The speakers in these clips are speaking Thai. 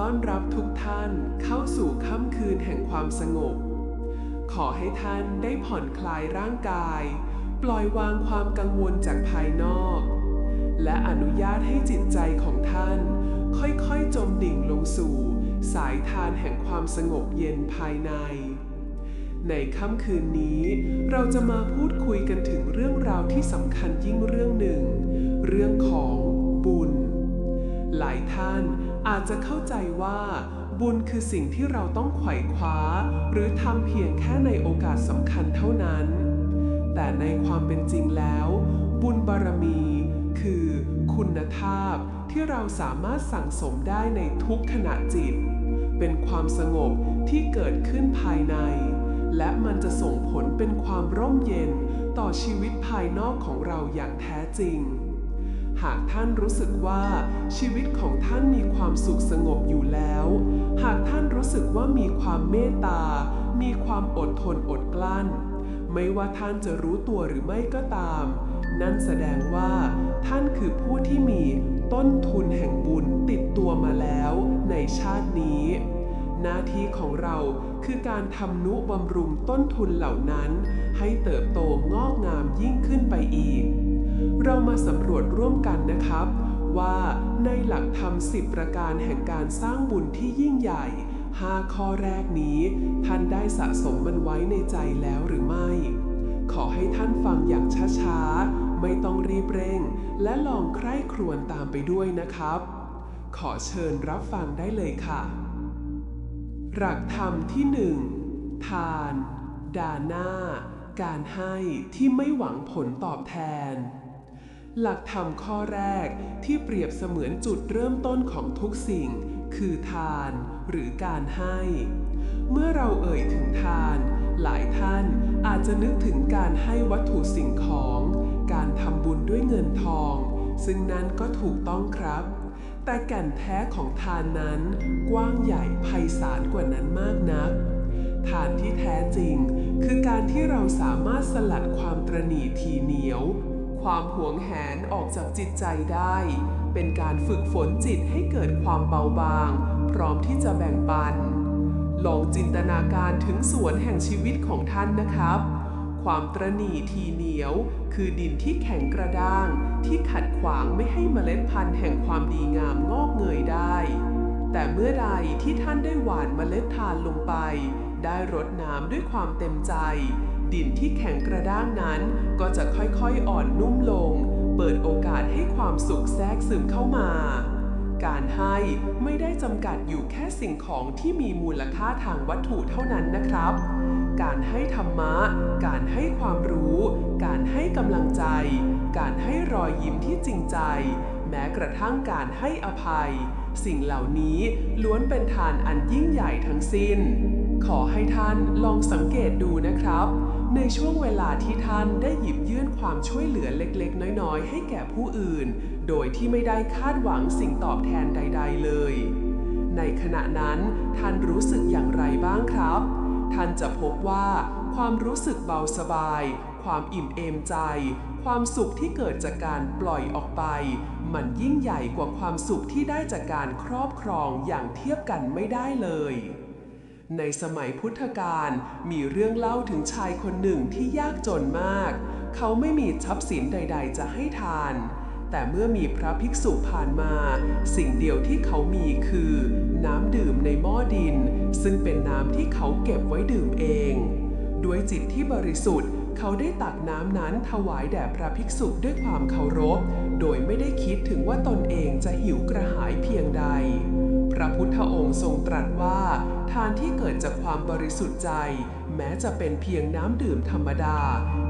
ต้อนรับทุกท่านเข้าสู่ค่ำคืนแห่งความสงบ ขอให้ท่านได้ผ่อนคลายร่างกาย ปล่อยวางความกังวลจากภายนอก และอนุญาตให้จิตใจของท่าน ค่อยๆจมดิ่งลงสู่ สายทานแห่งความสงบเย็นภายใน ในค่ำคืนนี้ เราจะมาพูดคุยกันถึงเรื่องราวที่สำคัญยิ่งเรื่องหนึ่ง เรื่องของบุญ หลายท่าน อาจจะเข้าใจว่าบุญคือสิ่งที่เราต้องไขว่คว้า หรือทำเพียงแค่ในโอกาสสำคัญเท่านั้น แต่ในความเป็นจริงแล้ว บุญบารมี คือคุณภาพที่เราสามารถสั่งสมได้ในทุกขณะจิต เป็นความสงบที่เกิดขึ้นภายใน และมันจะส่งผลเป็นความร่มเย็นต่อชีวิตภายนอกของเราอย่างแท้จริง หากท่านรู้สึกว่าชีวิตของท่านมีความสุขสงบอยู่แล้ว หากท่านรู้สึกว่ามีความเมตตา มีความอดทนอดกลั้น ไม่ว่าท่านจะรู้ตัวหรือไม่ก็ตาม นั่นแสดงว่า ท่านคือผู้ที่มีต้นทุนแห่งบุญติดตัวมาแล้วในชาตินี้ หน้าที่ของเราคือการทำนุบำรุงต้นทุนเหล่านั้น ให้เติบโตงอกงามยิ่งขึ้นไปอีก เรามาสำรวจร่วมกันนะครับ ว่าในหลักธรรมสิบประการแห่งการสร้างบุญที่ยิ่งใหญ่5ข้อแรกนี้ ท่านได้สะสมมันไว้ในใจแล้วหรือไม่ ขอให้ท่านฟังอย่างช้าๆ ไม่ต้องรีบเร่ง และลองใคร่ครวญตามไปด้วยนะครับ ขอเชิญรับฟังได้เลยค่ะ หลักธรรมที่หนึ่งทาน ดาหน้า การให้ที่ไม่หวังผลตอบแทน หลักธรรมข้อแรกที่เปรียบเสมือนจุดเริ่มต้นของทุกสิ่ง คือทานหรือการให้ เมื่อเราเอ่ยถึงทาน หลายท่านอาจจะนึกถึงการให้วัตถุสิ่งของ การทำบุญด้วยเงินทอง ซึ่งนั้นก็ถูกต้องครับ แต่แก่นแท้ของทานนั้น กว้างใหญ่ไพศาลกว่านั้นมากนักทานที่แท้จริง คือการที่เราสามารถสลัดความตรณีทีเหนียว ความหวงแหนออกจากจิตใจได้ เป็นการฝึกฝนจิตให้เกิดความเบาบาง พร้อมที่จะแบ่งปัน ลองจินตนาการถึงสวนแห่งชีวิตของท่านนะครับ ความตรณีทีเหนียว คือดินที่แข็งกระด้าง ที่ขัดขวางไม่ให้เมล็ดพันธุ์แห่งความดีงามงอกเงยได้ แต่เมื่อใดที่ท่านได้หว่านเมล็ดทานลงไป ได้รดน้ำด้วยความเต็มใจ ดินที่แข็งกระด้างนั้น ก็จะค่อยๆอ่อนนุ่มลง เปิดโอกาสให้ความสุขแทรกซึมเข้ามา การให้ไม่ได้จำกัดอยู่แค่สิ่งของที่มีมูลค่าทางวัตถุเท่านั้นนะครับ การให้ธรรมะ การให้ความรู้ การให้กำลังใจ การให้รอยยิ้มที่จริงใจ แม้กระทั่งการให้อภัย สิ่งเหล่านี้ล้วนเป็นทานอันยิ่งใหญ่ทั้งสิ้นขอให้ท่านลองสังเกตดูนะครับ ในช่วงเวลาที่ท่านได้หยิบยื่นความช่วยเหลือเล็กๆ น้อยๆ ให้แก่ผู้อื่น โดยที่ไม่ได้คาดหวังสิ่งตอบแทนใด ๆ เลย ในขณะนั้นท่านรู้สึกอย่างไรบ้างครับ ท่านจะพบว่าความรู้สึกเบาสบาย ความอิ่มเอมใจ ความสุขที่เกิดจากการปล่อยออกไป มันยิ่งใหญ่กว่าความสุขที่ได้จากการครอบครองอย่างเทียบกันไม่ได้เลย ในสมัยพุทธกาลมีเรื่องเล่าถึงชายคนหนึ่งที่ยากจนมาก เขาไม่มีทรัพย์สินใด ๆ จะให้ทาน แต่เมื่อมีพระภิกษุผ่านมา สิ่งเดียวที่เขามีคือ น้ำดื่มในหม้อดิน ซึ่งเป็นน้ำที่เขาเก็บไว้ดื่มเอง ด้วยจิตที่บริสุทธิ์ เขาได้ตักน้ำนั้นถวายแด่พระภิกษุด้วยความเคารพ โดยไม่ได้คิดถึงว่าตนเองจะหิวกระหายเพียงใด ระพุทธองค์ทรงตรัสว่า ทานที่เกิดจากความบริสุทธิ์ใจ แม้จะเป็นเพียงน้ำดื่มธรรมดา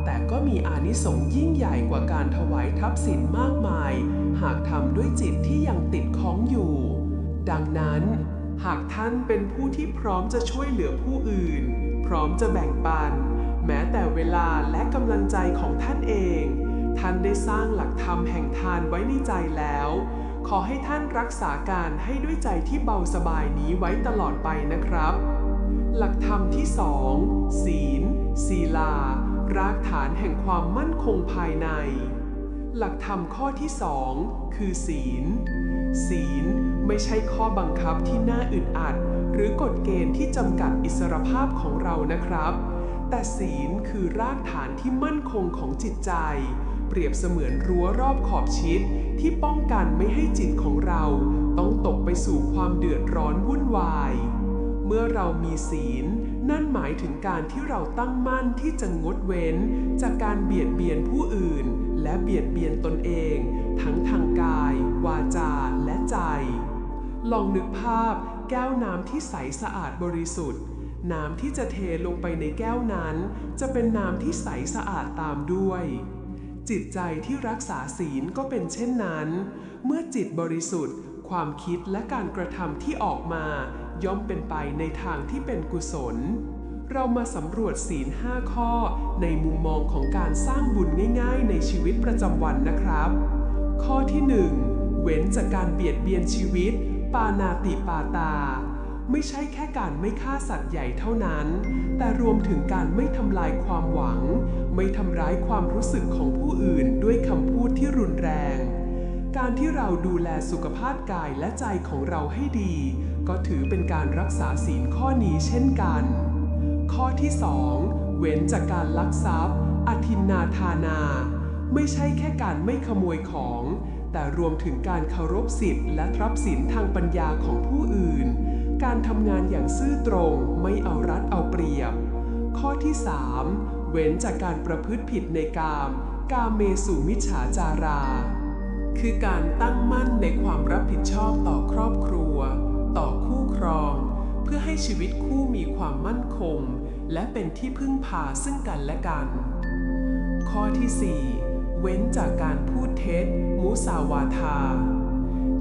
แต่ก็มีอานิสงส์ยิ่งใหญ่กว่าการถวายทัพสินมากมาย หากทำด้วยจิตที่ยังติดข้องอยู่ ดังนั้น หากท่านเป็นผู้ที่พร้อมจะช่วยเหลือผู้อื่น พร้อมจะแบ่งปัน แม้แต่เวลาและกำลังใจของท่านเอง ท่านได้สร้างหลักธรรมแห่งทานไว้ในใจแล้ว ขอให้ท่านรักษาการให้ด้วยใจที่เบาสบายนี้ไว้ตลอดไปนะครับ หลักธรรมที่สองศีลศีลารากฐานแห่งความมั่นคงภายใน หลักธรรมข้อที่สองคือศีล ศีลไม่ใช่ข้อบังคับที่น่าอึดอัด หรือกฎเกณฑ์ที่จำกัดอิสรภาพของเรานะครับ แต่ศีลคือรากฐานที่มั่นคงของจิตใจ เปรียบเสมือนรั้วรอบขอบชิด ที่ป้องกันไม่ให้จิตของเรา ต้องตกไปสู่ความเดือดร้อนวุ่นวาย เมื่อเรามีศีล นั่นหมายถึงการที่เราตั้งมั่นที่จะงดเว้น จากการเบียดเบียนผู้อื่น และเบียดเบียนตนเอง ทั้งทางกาย วาจาและใจ ลองนึกภาพแก้วน้ำที่ใสสะอาดบริสุทธิ์น้ำที่จะเทลงไปในแก้วนั้น จะเป็นน้ำที่ใสสะอาดตามด้วย จิตใจที่รักษาศีลก็เป็นเช่นนั้น เมื่อจิตบริสุทธิ์ ความคิดและการกระทำที่ออกมา ย่อมเป็นไปในทางที่เป็นกุศล เรามาสำรวจศีลห้าข้อ ในมุมมองของการสร้างบุญง่ายๆ ในชีวิตประจำวันนะครับ ข้อที่ 1 เว้นจากการเบียดเบียนชีวิต ปานาติปาตา ไม่ใช่แค่การไม่ฆ่าสัตว์ใหญ่เท่านั้น แต่รวมถึงการไม่ทำลายความหวัง ไม่ทำร้ายความรู้สึกของผู้อื่นด้วยคำพูดที่รุนแรง การที่เราดูแลสุขภาพกายและใจของเราให้ดี ก็ถือเป็นการรักษาศีลข้อนี้เช่นกัน ข้อที่ 2 เว้นจากการลักทรัพย์ อธินนาทานา ไม่ใช่แค่การไม่ขโมยของ แต่รวมถึงการเคารพสิทธิ์และทรัพย์สินทางปัญญาของผู้อื่น การทำงานอย่างซื่อตรงไม่เอารัดเอาเปรียบ ข้อที่ 3 เว้นจากการประพฤติผิดในกาม กามเมสุมิจฉาจารา คือการตั้งมั่นในความรับผิดชอบต่อครอบครัว ต่อคู่ครอง เพื่อให้ชีวิตคู่มีความมั่นคง และเป็นที่พึ่งพาซึ่งกันและกัน ข้อที่ 4 เว้นจากการพูดเท็จ มุสาวาทา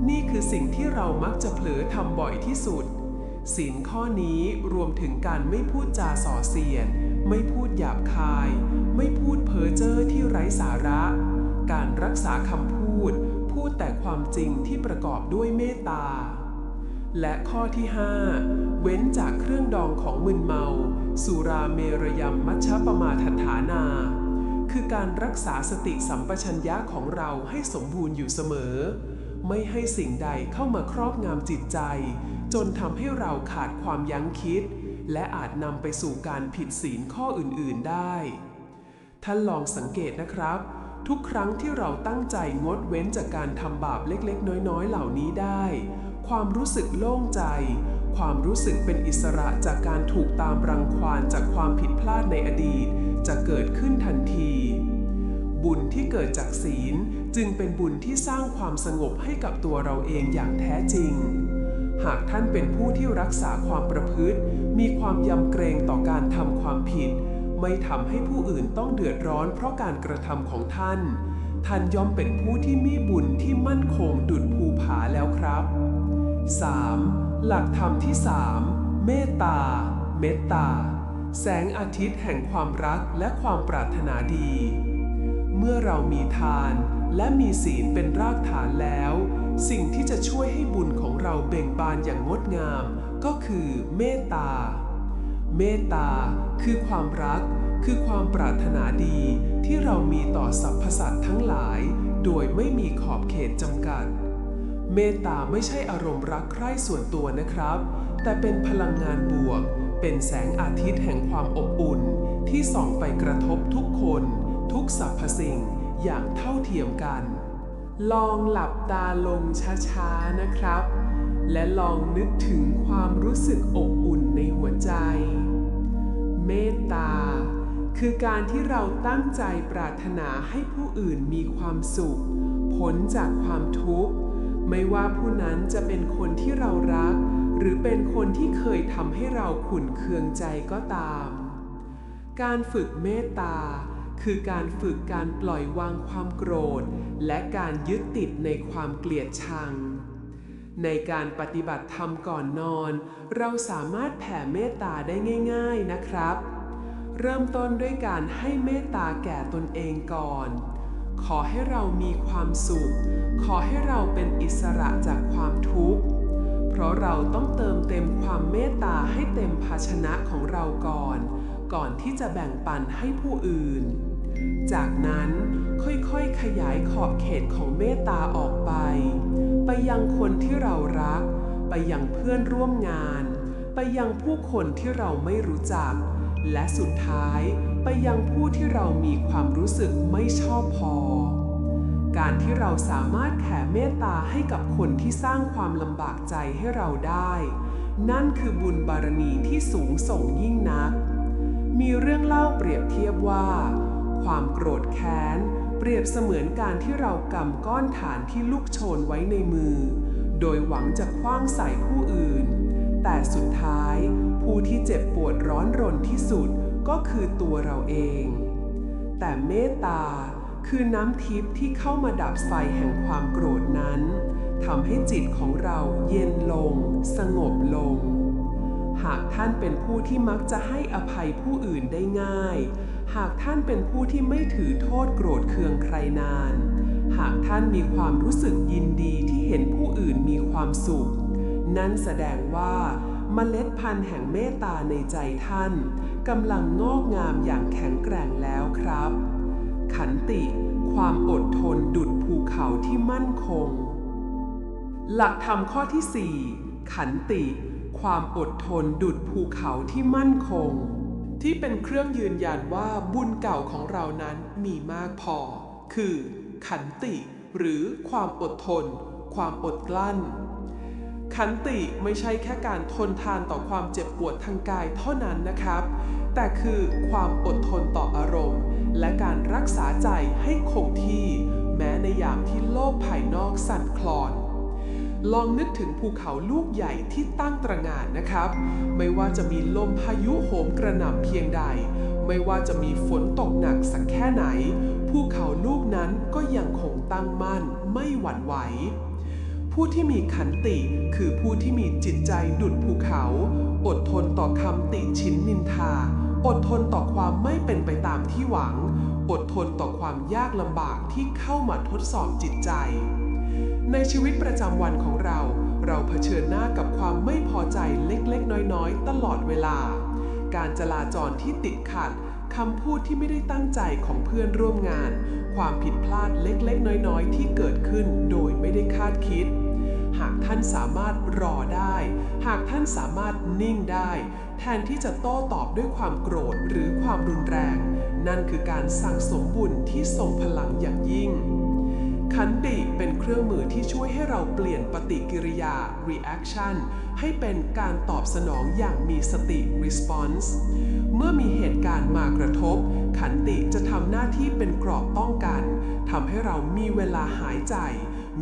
นี่คือสิ่งที่เรามักจะเผลอทำบ่อยที่สุด ศีลข้อนี้รวมถึงการไม่พูดจาส่อเสียด ไม่พูดหยาบคาย ไม่พูดเพ้อเจ้อที่ไร้สาระ การรักษาคำพูด พูดแต่ความจริงที่ประกอบด้วยเมตตา และข้อที่ 5 เว้นจากเครื่องดองของมึนเมา สุราเมรยมมัชฌปมาทัฐานา คือการรักษาสติสัมปชัญญะของเราให้สมบูรณ์อยู่เสมอ ไม่ให้สิ่งใดเข้ามาครอบงำจิตใจ จนทำให้เราขาดความยั้งคิด และอาจนำไปสู่การผิดศีลข้ออื่นๆได้ ท่านลองสังเกตนะครับ ทุกครั้งที่เราตั้งใจงดเว้นจากการทำบาปเล็กๆ น้อยๆ เหล่านี้ได้ ความรู้สึกโล่งใจ ความรู้สึกเป็นอิสระจากการถูกตามรังควานจากความผิดพลาดในอดีต จะเกิดขึ้นทันทีบุญที่เกิดจากศีลจึงเป็นบุญที่สร้างความสงบให้กับตัวเราเองอย่างแท้จริง หากท่านเป็นผู้ที่รักษาความประพฤติ มีความยำเกรงต่อการทำความผิด ไม่ทำให้ผู้อื่นต้องเดือดร้อนเพราะการกระทำของท่าน ท่านย่อมเป็นผู้ที่มีบุญที่มั่นคงดุจภูผาแล้วครับ 3. หลักธรรมที่ 3 เมตตา เมตตา แสงอาทิตย์แห่งความรักและความปรารถนาดี เมื่อเรามีทานและมีศีลเป็นรากฐานแล้ว สิ่งที่จะช่วยให้บุญของ เราเบ่งบานอย่างงดงาม ก็คือเมตตา เมตตาคือความรัก คือความปรารถนาดีที่เรามีต่อสรรพสัตว์ทั้งหลาย โดยไม่มีขอบเขตจำกัด เมตตาไม่ใช่อารมณ์รักใคร่ส่วนตัวนะครับ แต่เป็นพลังงานบวก เป็นแสงอาทิตย์แห่งความอบอุ่น ที่ส่องไปกระทบทุกคน ทุกสรรพสิ่งอย่างเท่าเทียมกันลองหลับตาลงช้าๆ นะครับ และลองนึกถึงความรู้สึกอบอุ่นในหัวใจ เมตตา คือการที่เราตั้งใจปรารถนาให้ผู้อื่นมีความสุขพ้นจากความทุกข์ ไม่ว่าผู้นั้นจะเป็นคนที่เรารัก หรือเป็นคนที่เคยทำให้เราขุ่นเคืองใจก็ตาม การฝึกเมตตาคือการฝึกการปล่อยวางความโกรธ และการยึดติดในความเกลียดชัง ในการปฏิบัติธรรมก่อนนอน เราสามารถแผ่เมตตาได้ง่าย ๆนะครับ เริ่มต้นด้วยการให้เมตตาแก่ตนเองก่อน ขอให้เรามีความสุข ขอให้เราเป็นอิสระจากความทุกข์ เพราะเราต้องเติมเต็มความเมตตาให้เต็มภาชนะของเราก่อน ก่อนที่จะแบ่งปันให้ผู้อื่น จากนั้นค่อยๆขยายขอบเขตของเมตตาออกไป ไปยังคนที่เรารัก ไปยังเพื่อนร่วมงาน ไปยังผู้คนที่เราไม่รู้จัก และสุดท้ายไปยังผู้ที่เรามีความรู้สึกไม่ชอบพอ การที่เราสามารถแผ่เมตตาให้กับคนที่สร้างความลำบากใจให้เราได้ นั่นคือบุญบารมีที่สูงส่งยิ่งนัก มีเรื่องเล่าเปรียบเทียบว่า ความโกรธแค้น เปรียบเสมือนการที่เรากำก้อนฐานที่ลูกโชนไว้ในมือ โดยหวังจะคว้างใส่ผู้อื่น แต่สุดท้าย ผู้ที่เจ็บปวดร้อนรนที่สุดก็คือตัวเราเอง แต่เมตตาคือน้ำทิพย์ที่เข้ามาดับไฟแห่งความโกรธนั้นทำให้จิตของเราเย็นลง สงบลง หากท่านเป็นผู้ที่มักจะให้อภัยผู้อื่นได้ง่าย หากท่านเป็นผู้ที่ไม่ถือโทษโกรธเคืองใครนาน หากท่านมีความรู้สึกยินดีที่เห็นผู้อื่นมีความสุข นั่นแสดงว่าเมล็ดพันธุ์แห่งเมตตาในใจท่านกำลังงอกงามอย่างแข็งแกร่งแล้วครับ ขันติ ความอดทนดุดภูเขาที่มั่นคง หลักธรรมข้อที่ 4 ขันติ ความอดทนดุดภูเขาที่มั่นคง ที่เป็นเครื่องยืนยันว่าบุญเก่าของเรานั้นมีมากพอ คือ ขันติ หรือความอดทน ความอดกลั้น ขันติไม่ใช่แค่การทนทานต่อความเจ็บปวดทางกายเท่านั้นนะครับ แต่คือความอดทนต่ออารมณ์ และการรักษาใจให้คงที่ แม้ในยามที่โลกภายนอกสั่นคลอน ลองนึกถึงภูเขาลูกใหญ่ที่ตั้งตระหง่านนะครับ ไม่ว่าจะมีลมพายุโหมกระหน่ำเพียงใด ไม่ว่าจะมีฝนตกหนักสักแค่ไหน ภูเขาลูกนั้นก็ยังคงตั้งมั่นไม่หวั่นไหว ผู้ที่มีขันติคือผู้ที่มีจิตใจดุดภูเขา อดทนต่อคำติชินนินทา อดทนต่อความไม่เป็นไปตามที่หวัง อดทนต่อความยากลำบากที่เข้ามาทดสอบจิตใจ ในชีวิตประจำวันของเรา เราเผชิญหน้ากับความไม่พอใจเล็กๆ น้อยๆ ตลอดเวลา การจลาจรที่ติดขัดคำพูดที่ไม่ได้ตั้งใจของเพื่อนร่วมงาน ความผิดพลาดเล็กๆ น้อยๆ ที่เกิดขึ้นโดยไม่ได้คาดคิด หากท่านสามารถรอได้ หากท่านสามารถนิ่งได้ แทนที่จะโต้ตอบด้วยความโกรธหรือความรุนแรง นั่นคือการสั่งสมบุญที่ทรงพลังอย่างยิ่ง ขันติเป็นเครื่องมือที่ช่วยให้เราเปลี่ยนปฏิกิริยา reaction ให้เป็นการตอบสนองอย่างมีสติ response เมื่อมีเหตุการณ์มากระทบ ขันติจะทำหน้าที่เป็นกรอบป้องกันทำให้เรามีเวลาหายใจ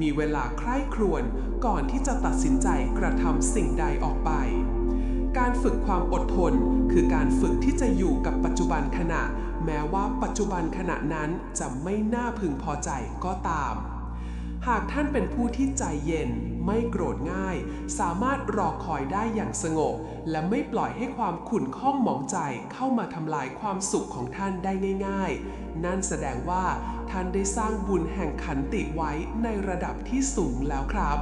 มีเวลาใคร่ครวญก่อนที่จะตัดสินใจกระทำสิ่งใดออกไป การฝึกความอดทน คือการฝึกที่จะอยู่กับปัจจุบันขณะ แม้ว่าปัจจุบันขณะนั้นจะไม่น่าพึงพอใจก็ตาม หากท่านเป็นผู้ที่ใจเย็นไม่โกรธง่าย สามารถรอคอยได้อย่างสงบ และไม่ปล่อยให้ความขุ่นข้องหมองใจเข้ามาทำลายความสุขของท่านได้ง่าย ๆ นั่นแสดงว่าท่านได้สร้างบุญแห่งขันติไว้ในระดับที่สูงแล้วครับ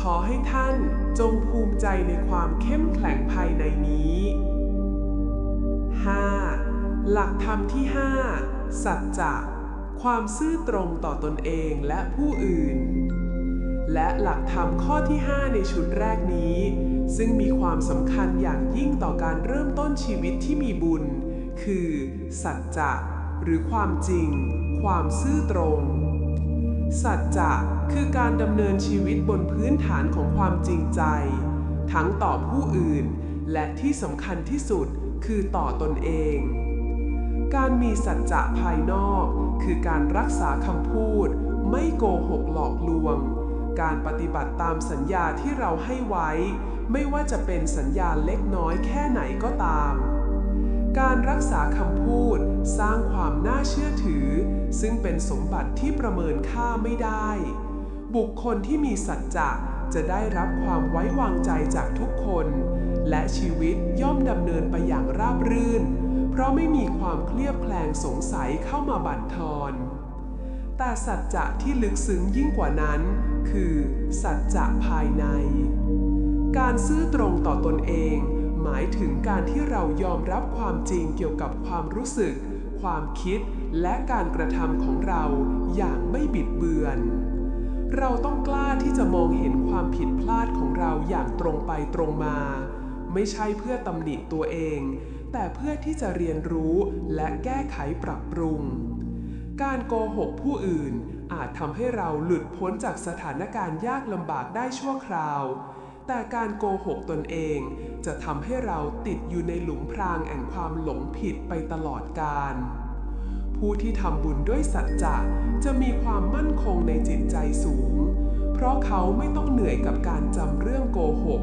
ขอให้ท่านจงภูมิใจในความเข้มแข็งภายในนี้ 5. หลักธรรมที่ 5 สัจจะความซื่อตรงต่อตนเองและผู้อื่น และหลักธรรมข้อที่ 5 ในชุดแรกนี้ ซึ่งมีความสำคัญอย่างยิ่งต่อการเริ่มต้นชีวิตที่มีบุญ คือ สัจจะหรือความจริง ความซื่อตรง สัจจะคือการดำเนินชีวิตบนพื้นฐานของความจริงใจ ทั้งต่อผู้อื่น และที่สำคัญที่สุดคือต่อตนเอง การมีสัจจะภายนอก คือการรักษาคำพูด ไม่โกหกหลอกลวง การปฏิบัติตามสัญญาที่เราให้ไว้ ไม่ว่าจะเป็นสัญญาเล็กน้อยแค่ไหนก็ตาม การรักษาคำพูดสร้างความน่าเชื่อถือ ซึ่งเป็นสมบัติที่ประเมินค่าไม่ได้ บุคคลที่มีสัจจะจะได้รับความไว้วางใจจากทุกคน และชีวิตย่อมดำเนินไปอย่างราบรื่น ราะไม่มีความเคลียบแคลงสงสัยเข้ามาบั่นทอน แต่สัจจะที่ลึกซึ้งยิ่งกว่านั้น คือสัจจะภายใน การซื่อตรงต่อตนเอง หมายถึงการที่เรายอมรับความจริงเกี่ยวกับความรู้สึก ความคิดและการกระทำของเราอย่างไม่บิดเบือน เราต้องกล้าที่จะมองเห็นความผิดพลาดของเราอย่างตรงไปตรงมา ไม่ใช่เพื่อตำหนิตัวเอง แต่เพื่อที่จะเรียนรู้และแก้ไขปรับปรุง การโกหกผู้อื่นอาจทำให้เราหลุดพ้นจากสถานการณ์ยากลำบากได้ชั่วคราว แต่การโกหกตนเองจะทำให้เราติดอยู่ในหลุมพรางแห่งความหลงผิดไปตลอดกาลผู้ที่ทำบุญด้วยสัจจะจะมีความมั่นคงในจิตใจสูง เพราะเขาไม่ต้องเหนื่อยกับการจำเรื่องโกหก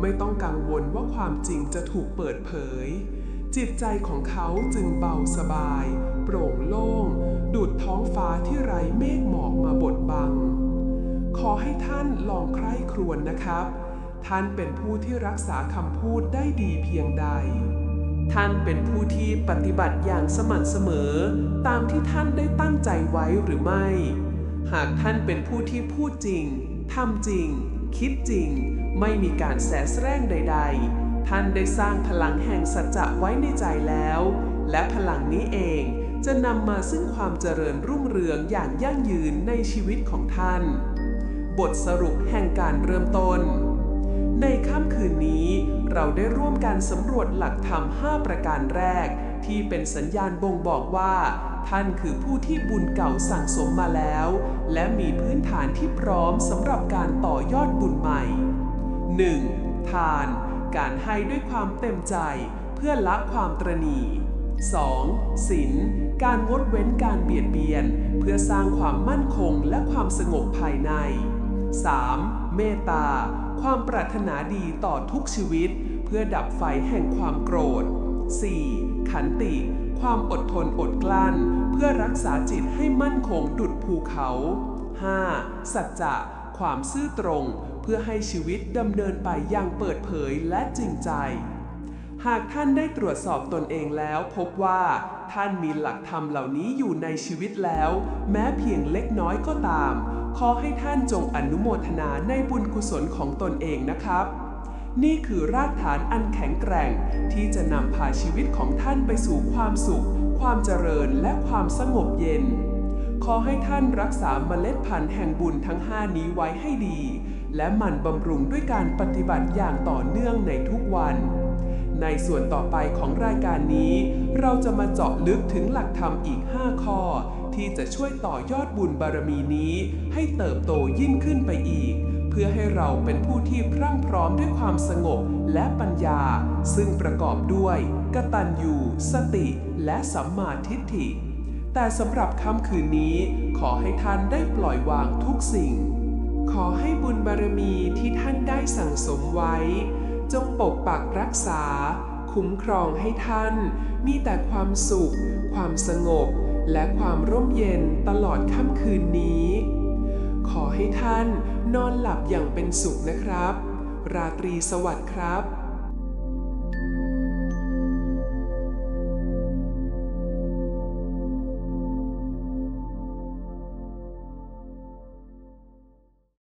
ไม่ต้องกังวลว่าความจริงจะถูกเปิดเผย จิตใจของเขาจึงเบาสบาย โปร่งโล่ง ดุดท้องฟ้าที่ไร้เมฆหมอกมาบดบัง ขอให้ท่านลองใคร่ครวญนะครับ ท่านเป็นผู้ที่รักษาคำพูดได้ดีเพียงใด ท่านเป็นผู้ที่ปฏิบัติอย่างสม่ำเสมอ ตามที่ท่านได้ตั้งใจไว้หรือไม่ หากท่านเป็นผู้ที่พูดจริงทำจริง คิดจริง ไม่มีการแสแสร้งใด ๆ ท่านได้สร้างพลังแห่งสัจจะไว้ในใจแล้ว และพลังนี้เองจะนำมาซึ่งความเจริญรุ่งเรืองอย่างยั่งยืนในชีวิตของท่าน บทสรุปแห่งการเริ่มต้น ในค่ำคืนนี้เราได้ร่วมกันสำรวจหลักธรรม 5 ประการแรก ที่เป็นสัญญาณบ่งบอกว่า ท่านคือผู้ที่บุญเก่าสั่งสมมาแล้ว และมีพื้นฐานที่พร้อมสำหรับการต่อยอดบุญใหม่ 1. ทาน การให้ด้วยความเต็มใจเพื่อละความตรณี 2. ศีลการงดเว้นการเบียดเบียน เพื่อสร้างความมั่นคงและความสงบภายใน 3. เมตตา ความปรารถนาดีต่อทุกชีวิต เพื่อดับไฟแห่งความโกรธ 4. ขันติ ความอดทนอดกลั้น เพื่อรักษาจิตให้มั่นคงดุดภูเขา 5. สัจจะ ความซื่อตรง พื่อให้ชีวิตดำเนินไปอย่างเปิดเผยและจริงใจ หากท่านได้ตรวจสอบตนเองแล้วพบว่าท่านมีหลักธรรมเหล่านี้อยู่ในชีวิตแล้ว แม้เพียงเล็กน้อยก็ตาม ขอให้ท่านจงอนุโมทนาในบุญกุศลของตนเองนะครับ นี่คือรากฐานอันแข็งแกร่ง ที่จะนำพาชีวิตของท่านไปสู่ความสุข ความเจริญและความสงบเย็น ขอให้ท่านรักษาเมล็ดพันธุ์แห่งบุญทั้ง 5 นี้ไว้ให้ดี และหมั่นบำรุงด้วยการปฏิบัติอย่างต่อเนื่องในทุกวัน ในส่วนต่อไปของรายการนี้ เราจะมาเจาะลึกถึงหลักธรรมอีก 5 ข้อ ที่จะช่วยต่อยอดบุญบารมีนี้ ให้เติบโตยิ่งขึ้นไปอีก เพื่อให้เราเป็นผู้ที่พรั่งพร้อมด้วยความสงบและปัญญา ซึ่งประกอบด้วยกตัญญูสติ และสัมมาทิฏฐิแต่สำหรับค่ำคืนนี้ ขอให้ท่านได้ปล่อยวางทุกสิ่ง ขอให้บุญบารมีที่ท่านได้สั่งสมไว้ จงปกปักรักษา คุ้มครองให้ท่าน มีแต่ความสุข ความสงบ และความร่มเย็นตลอดค่ำคืนนี้ ขอให้ท่านนอนหลับอย่างเป็นสุขนะครับ ราตรีสวัสดิ์ครับ